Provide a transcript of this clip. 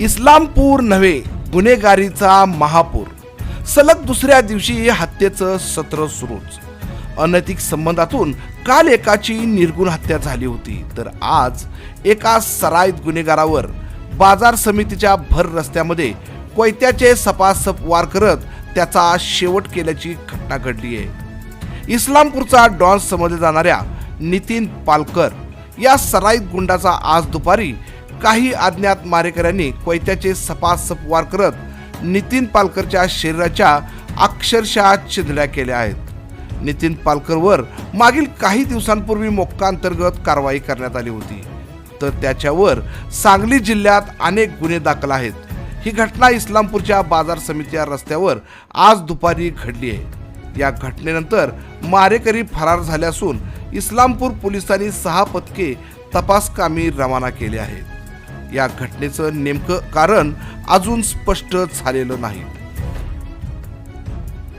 इस्लामपूर नव्हे गुन्हेगारीचा महापूर. सलग दुसऱ्या दिवशी हत्येचं सत्र सुरूच. अनैतिक संबंधातून काल एकाची निर्गुण हत्या झाली होती तर आज एका सराईत गुन्हेगारावर बाजार समितीच्या भर रस्त्यामध्ये कोयत्याचे सपासप वार करत त्याचा शेवट केल्याची घटना घडली आहे. इस्लामपूरचा डॉन समजल्या जाणाऱ्या नितीन पालकर या सराईत गुंडाचा आज दुपारी काही अज्ञात मारेकऱ्यांनी कोयत्याचे सपासप वार करत नितीन पालकरच्या शरीराच्या अक्षरशः चिंधड्या केल्या आहेत. नितीन पालकरवर मागील काही दिवसांपूर्वी मोक्का अंतर्गत कारवाई करण्यात आली होती. तर त्याच्यावर सांगली जिल्ह्यात अनेक गुन्हे दाखल आहेत. ही घटना इस्लामपूरच्या बाजार समितीच्या रस्त्यावर आज दुपारी घडली आहे. या घटनेनंतर मारेकरी फरार झाले असून इस्लामपूर पोलिसांनी सहा पथके तपासकामी रवाना केले आहेत. या घटनेचं नेमकं कारण अजून स्पष्ट झालेलं नाही.